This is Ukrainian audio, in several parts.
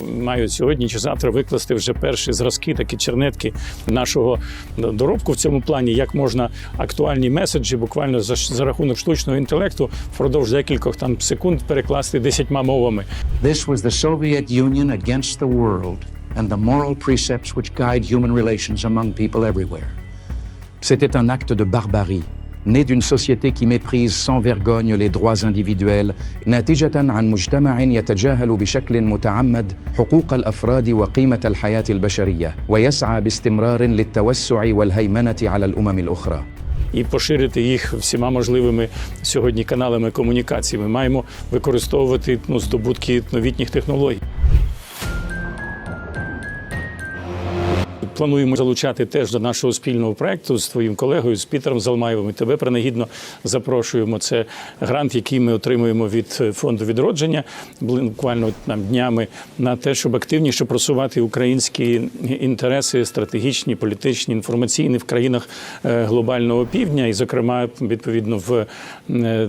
мають сьогодні чи завтра викласти вже перші зразки, такі чернетки нашого доробку в цьому плані, як можна актуальні меседжі буквально за, за рахунок штучного інтелекту впродовж декількох там секунд перекласти десятьма мовами. This was the Soviet Union against the world and the moral precepts which guide human relations among people everywhere. C'était un acte de barbarie, né d'une société qui méprise sans vergogne les droits individuels, ناتجة عن مجتمع يتجاهل بشكل متعمد حقوق الأفراد وقيمة الحياة البشرية ويسعى باستمرار للتوسع والهيمنة على الأمم الأخرى. і поширити їх всіма можливими сьогодні каналами комунікації. Ми маємо використовувати ну, здобутки новітніх технологій. Плануємо залучати теж до нашого спільного проекту з твоїм колегою, з Пітером Залмаєвим. І тебе принагідно запрошуємо. Це грант, який ми отримуємо від фонду відродження буквально там днями на те, щоб активніше просувати українські інтереси, стратегічні, політичні, інформаційні в країнах е, глобального півдня, і, зокрема, відповідно в, е,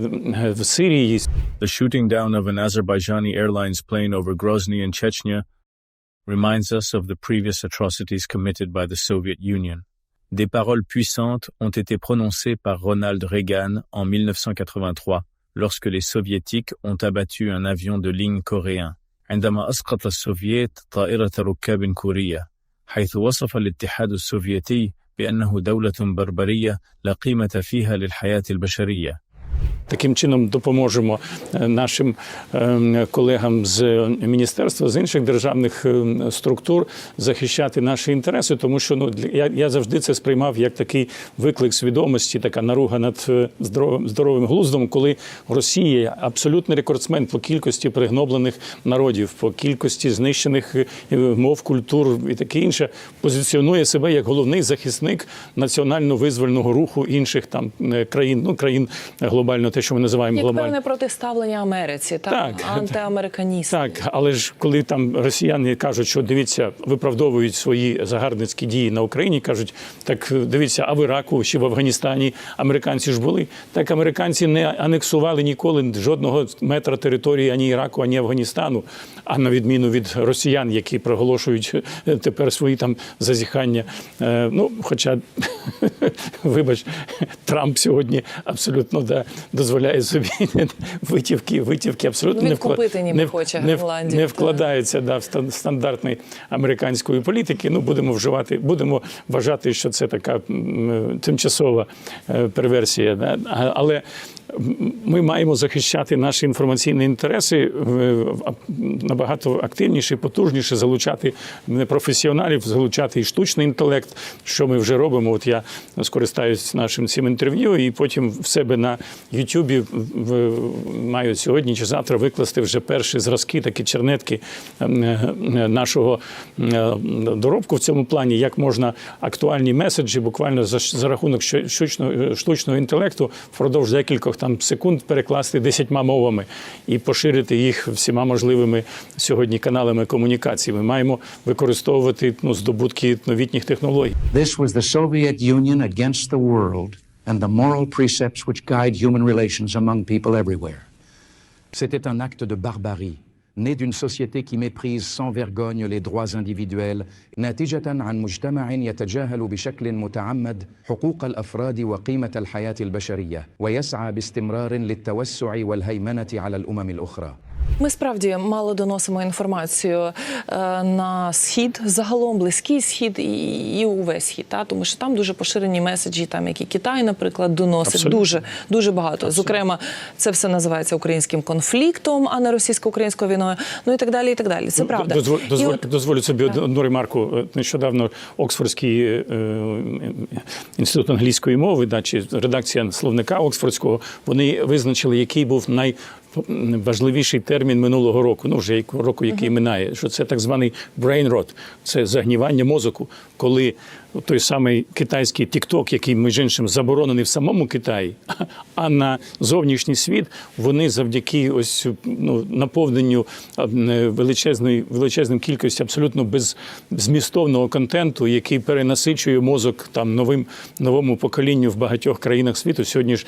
в Сирії, The shooting down of an Azerbaijani Airlines plane over Grozny in Chechnya reminds us of the previous atrocities committed by the Soviet Union. Des paroles puissantes ont été prononcées par Ronald Reagan en 1983 lorsque les soviétiques ont abattu un avion de ligne coréen. عندما أسقط السوفييت طائرة ركاب كورية حيث وصف الاتحاد السوفيتي بأنه دولة بربرية لا قيمة فيها للحياة البشرية Таким чином допоможемо е, нашим е, колегам з міністерства, з інших державних е, структур захищати наші інтереси, тому що ну я, я завжди це сприймав як такий виклик свідомості, така наруга над е, здоровим, здоровим глуздом, коли Росія абсолютний рекордсмен по кількості пригноблених народів, по кількості знищених е, мов, культур і таке інше, позиціонує себе як головний захисник національно-визвольного руху інших там країн, ну країн глобально, те, що ми називаємо Як глобально. певне протиставлення Америці, так, Так. антиамериканізм. Так, але ж коли там росіяни кажуть, що дивіться, виправдовують свої загарбницькі дії на Україні, кажуть, так дивіться, а в Іраку чи в Афганістані американці ж були. Так американці не анексували ніколи жодного метра території ані Іраку, ані Афганістану. А на відміну від росіян, які проголошують е, тепер свої там зазіхання. Е, Ну, хоча, вибач, Трамп сьогодні абсолютно да, дозволяє собі витівки, витівки абсолютно не вкла- купити ніби не хоче не Не вкладається да, в стан- стандартної американської політики. Ну, будемо вживати, будемо вважати, що це така тимчасова е, перверсія. Да? Але ми маємо захищати наші інформаційні інтереси е, набагато активніше, потужніше залучати не професіоналів, залучати і штучний інтелект, що ми вже робимо. От я скористаюсь нашим цим інтерв'ю, і потім в себе на Ютубі маю сьогодні чи завтра викласти вже перші зразки, такі чернетки е, е, нашого доробку в цьому плані, як можна актуальні меседжі буквально за, рахунок штучного інтелекту впродовж декількох там секунд перекласти десятьма мовами і поширити їх всіма можливими сьогодні каналами комунікації. Ми маємо використовувати ну, здобутки новітніх технологій. This was the Soviet Union against the world and the moral precepts which guide human relations among people everywhere. C'était un acte de barbarie, né d'une société qui méprise sans vergogne les droits individuels, ناتجة عن مجتمع يتجاهل بشكل متعمد حقوق الأفراد وقيمة الحياة البشرية ويسعى باستمرار للتوسع والهيمنة على الأمم الأخرى. Ми справді мало доносимо інформацію е, на схід, загалом близький схід і, увесь схід, та тому що там дуже поширені меседжі, там які Китай, наприклад, доносить Абсолютно. дуже дуже багато. Зокрема, це все називається українським конфліктом, а не російсько-українською війною. Ну і так далі. І так далі. Це правда. Дозволь, дозволь, от- дозволю собі одну ремарку. Е, Нещодавно Оксфордський е, інститут англійської мови, да, чи редакція словника Оксфордського, вони визначили, який був найважливіший термін минулого року, ну вже року, який минає, що це так званий brain rot, це загнівання мозоку, коли той самий китайський TikTok, який між іншим заборонений в самому Китаї, а на зовнішній світ вони завдяки ось ну наповненню величезної величезним кількістю абсолютно беззмістовного контенту, який перенасичує мозок там новим новому поколінню в багатьох країнах світу. Сьогодні ж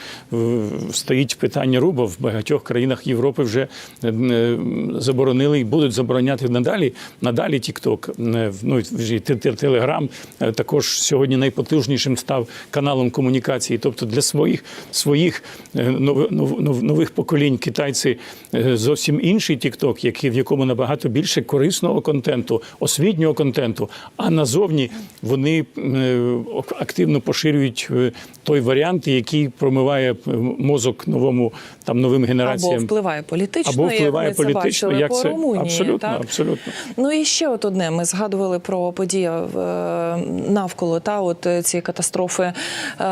стоїть питання руба в багатьох країнах Європи вже е, е, заборонили і будуть забороняти надалі. Надалі TikTok, е, ну вже те- те- Telegram е, також сьогодні найпотужнішим став каналом комунікації. Тобто для своїх своїх е, нов- нов- нов- нових поколінь китайці е, зовсім інший TikTok, який в якому набагато більше корисного контенту, освітнього контенту. А назовні вони е, активно поширюють той варіант, який промиває мозок новому там новим генераціям Або впливає політично, Або впливає як ми політично, як це Румунії. абсолютно, так? абсолютно. Ну і ще от одне. Ми згадували про події е, навколо та от е, цієї катастрофи е,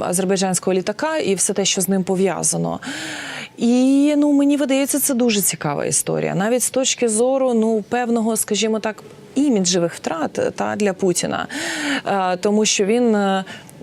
азербайджанського літака і все те, що з ним пов'язано. І ну мені видається, це дуже цікава історія, навіть з точки зору ну певного, скажімо так, іміджевих втрат та для Путіна, Е, тому що він.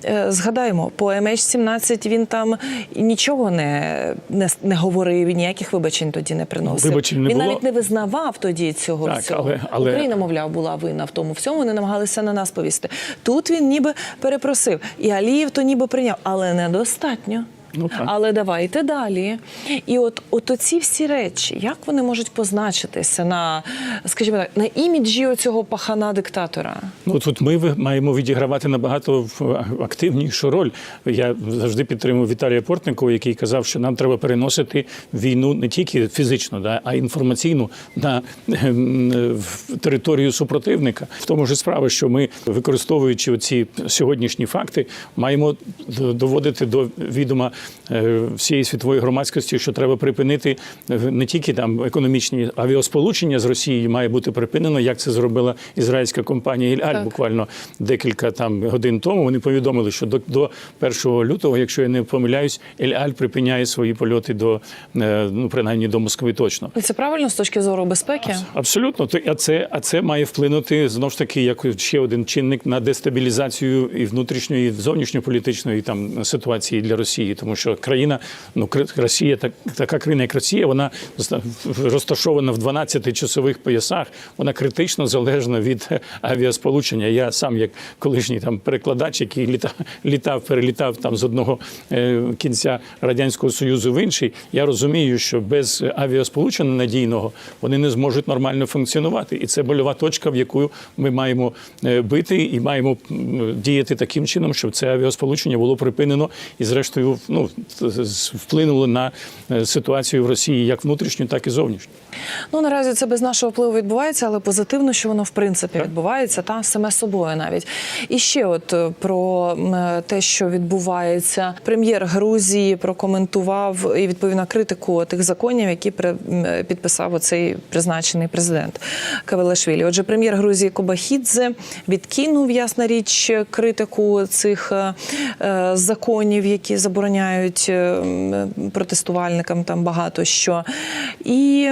Е, Згадаємо, по MH17 він там нічого не, не, не говорив, ніяких вибачень тоді не приносив. Вибачень не він було. навіть не визнавав тоді цього Так, всього. але- але- Україна, мовляв, була винна в тому всьому. Вони намагалися на нас повісти. Тут він ніби перепросив, і Аліїв то ніби прийняв, але недостатньо. Ну, так. Але давайте далі. І от, от оці всі речі, як вони можуть позначитися на, скажімо так, на іміджі оцього пахана диктатора? Ну тут ми маємо відігравати набагато активнішу роль. Я завжди підтримую Віталія Портникова, який казав, що нам треба переносити війну не тільки фізично, да, а інформаційну на ем, територію супротивника. В тому ж справа, що ми, використовуючи оці сьогоднішні факти, маємо доводити до відома всієї світової громадськості, що треба припинити е, не тільки там економічні авіасполучення з Росією має бути припинено, як це зробила ізраїльська компанія Іль-Аль буквально декілька там годин тому. Вони повідомили, що до, до 1 лютого, якщо я не помиляюсь, Ель-Аль припиняє свої польоти до е, ну принаймні до Москви точно. І це правильно з точки зору безпеки? Абсолютно, То- а це, а це має вплинути знов ж таки як ще один чинник на дестабілізацію і внутрішньої, і зовнішньополітичної там ситуації для Росії, тому що країна, ну Росія, так така країна, як Росія, вона розташована в 12 часових поясах. Вона критично залежна від авіасполучення. Я сам, як колишній там перекладач, який літав, літав, перелітав там з одного е, кінця радянського союзу в інший, я розумію, що без авіасполучення надійного вони не зможуть нормально функціонувати. І це больова точка, в яку ми маємо е, бити і маємо діяти таким чином, щоб це авіасполучення було припинено і, зрештою, ну з- на е, ситуацію в Росії як внутрішню, так і зовнішню. Ну наразі це без нашого впливу відбувається, але позитивно, що воно в принципі відбувається, та саме собою навіть. І ще от е, про е, те, що відбувається, прем'єр Грузії прокоментував і відповів на критику тих законів, які підписав оцей призначений президент Кавелашвілі. Отже, прем'єр Грузії Кобахідзе відкинув ясна річ критику цих законів, які забороняють е, протестувальникам там багато що. І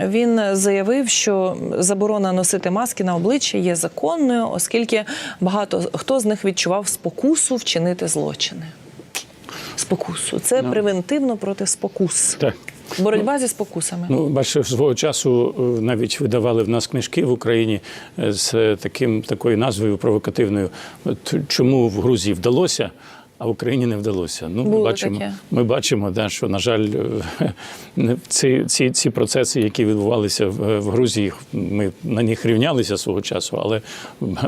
він заявив, що заборона носити маски на обличчя є законною, оскільки багато хто з них відчував спокусу вчинити злочини. Спокусу це превентивно проти спокус. Так. Боротьба зі спокусами. Ну, бачите, свого часу е, навіть видавали в нас книжки в Україні е, з таким такою назвою провокативною. От чому в Грузії вдалося, а Україні не вдалося? Ну, ми бачимо, таке. ми бачимо, да, що на жаль, е, ці, ці, ці процеси, які відбувалися в, в Грузії, ми на них рівнялися свого часу, але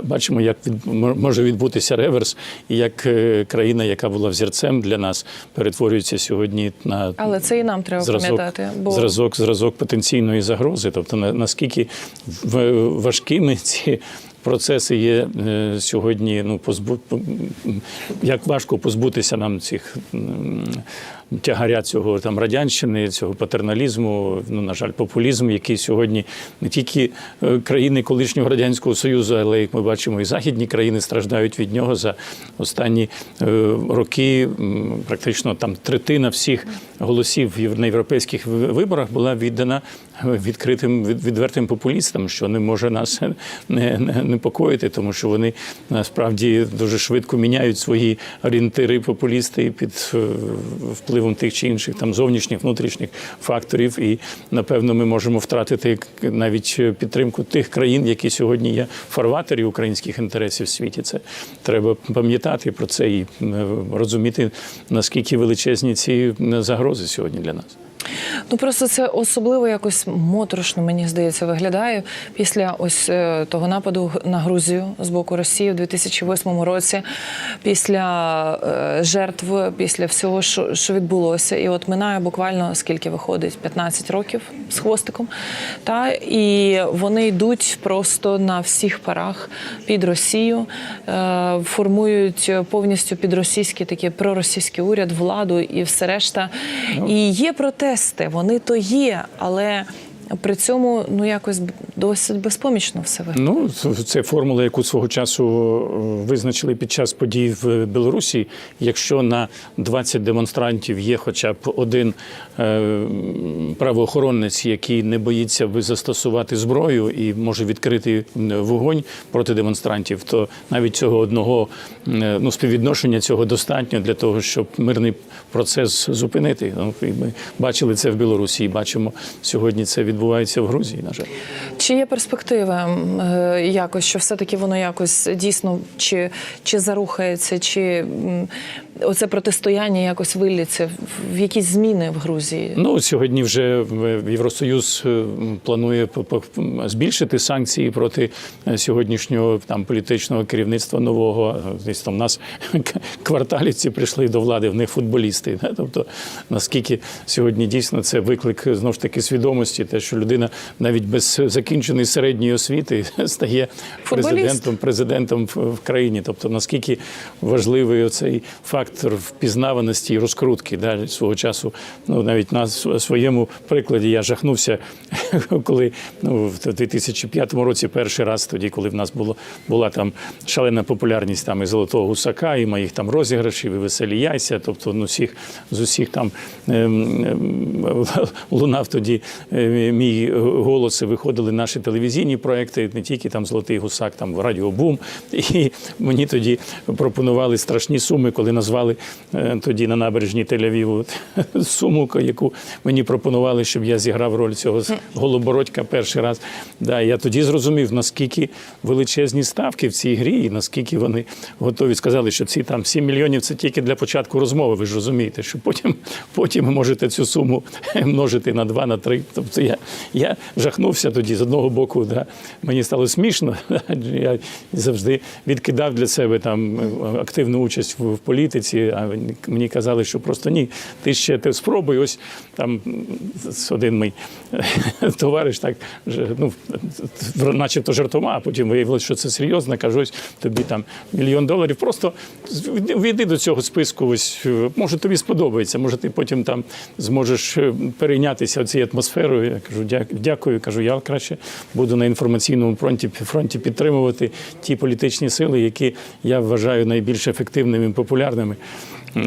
бачимо, як від, може відбутися реверс, і як е, країна, яка була взірцем для нас, перетворюється сьогодні на Але це і нам треба зразок, пам'ятати. Бо зразок, зразок потенційної загрози. Тобто на- наскільки важкими ці процеси є е, сьогодні. Ну позбу... як важко позбутися нам цих тягаря цього там радянщини, цього патерналізму, ну на жаль, популізм, який сьогодні не тільки е, країни колишнього радянського союзу, але як ми бачимо, і західні країни страждають від нього за останні е, роки. Практично там третина всіх голосів на європейських виборах була віддана відкритим відвертим популістам, що не може нас не, не непокоїти, тому що вони насправді дуже швидко міняють свої орієнтири популісти під е, впливом тих чи інших там зовнішніх внутрішніх факторів. І напевно ми можемо втратити навіть підтримку тих країн, які сьогодні є фарватері українських інтересів в світі. Це треба пам'ятати про це і е, розуміти наскільки величезні ці е, загрози сьогодні для нас. Ну просто це особливо якось моторошно, мені здається, виглядає після ось е, того нападу на Грузію з боку Росії в 2008 році, після е, жертв, після всього, що, що відбулося. І от минає буквально скільки виходить 15 років з хвостиком. Та і вони йдуть просто на всіх парах під Росію, е, формують повністю під російський такий проросійський уряд, владу і все решта. І є протести, вони то є, але при цьому ну якось досить безпомічно все виглядає. Ну, це- формула, яку свого часу е, визначили під час подій в Білорусі. Якщо на 20 демонстрантів є хоча б один е, правоохоронець, який не боїться застосувати зброю і може відкрити вогонь проти демонстрантів, то навіть цього одного е, ну, співвідношення цього достатньо для того, щоб мирний процес зупинити. Ну, і ми бачили це в Білорусі, і бачимо сьогодні це відбувається в Грузії. На жаль. Чи є перспективи е, якось, що все-таки воно якось дійсно чи, чи зарухається, чи оце протистояння якось виліться в- якісь зміни в Грузії? Ну сьогодні вже Євросоюз е, планує збільшити санкції проти е, сьогоднішнього там політичного керівництва нового. Десь там нас кварталівці прийшли до влади, в них футболісти. да. Тобто наскільки сьогодні дійсно це виклик знову ж таки свідомості, те, що людина навіть без закінченої середньої освіти стає президентом президентом в країні. Тобто наскільки важливий оцей фактор впізнаваності і розкрутки да, свого часу. Ну навіть на своєму прикладі я жахнувся, коли ну, в 2005 році перший раз, тоді, коли в нас було була там шалена популярність там і золотого гусака, і моїх там розіграшів, і веселі яйця. Тобто, ну всіх з усіх там ем, ем, лунав тоді е, мій голос. і Виходили наші телевізійні проекти, не тільки там Золотий гусак, там Радіобум. І мені тоді пропонували страшні суми, коли назвали е, тоді на набережній Тель-Авіву суму, яку мені пропонували, щоб я зіграв роль цього голобородька перший раз. Да, я тоді зрозумів, наскільки величезні ставки в цій грі, і наскільки вони готові сказали, що ці там 7 мільйонів це тільки для початку розмови. Ви ж розумієте, що потім, потім можете цю суму множити на два, на три. Тобто я, я жахнувся тоді з одного боку, да, мені стало смішно. Я завжди відкидав для себе там активну участь в, в політиці. А мені казали, що просто ні, ти ще ти спробуй. Ось там один мій товариш так ну, начебто жартома, а потім виявилося, що це серйозно. Кажу, ось тобі там мільйон доларів. Просто війди до цього списку. Ось е, може тобі сподобається. Може, ти потім там зможеш е, перейнятися цією атмосферою. Я кажу, дякую. Кажу, я краще буду на інформаційному фронті фронті підтримувати ті політичні сили, які я вважаю найбільш ефективними і популярними.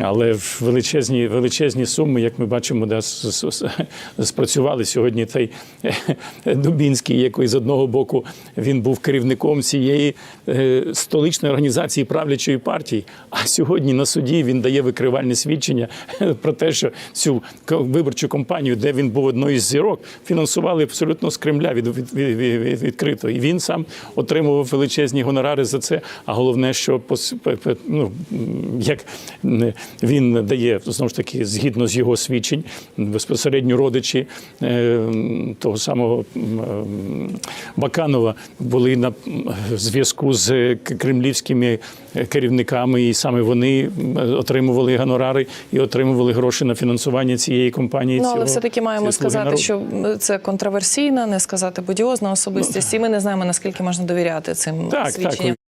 Але величезні, величезні суми, як ми бачимо, да, спрацювали сьогодні. Той Дубінський, який з одного боку він був керівником цієї е, столичної організації правлячої партії. А сьогодні на суді він дає викривальне свідчення про те, що цю виборчу кампанію, де він був одною з зірок, фінансували абсолютно з Кремля від, від, від, від- відкрито. І він сам отримував величезні гонорари за це. А головне, що ну, як м, він дає знову ж таки згідно з його свідчень, безпосередньо родичі е, того самого Баканова були на зв'язку з кремлівськими керівниками, і саме вони отримували гонорари і отримували гроші на фінансування цієї компанії. Ну, але цього- все-таки маємо сказати, народу». що це контроверсійна, не сказати будіозна особистість, і ми не знаємо, наскільки можна довіряти цим Так, свідченням. так.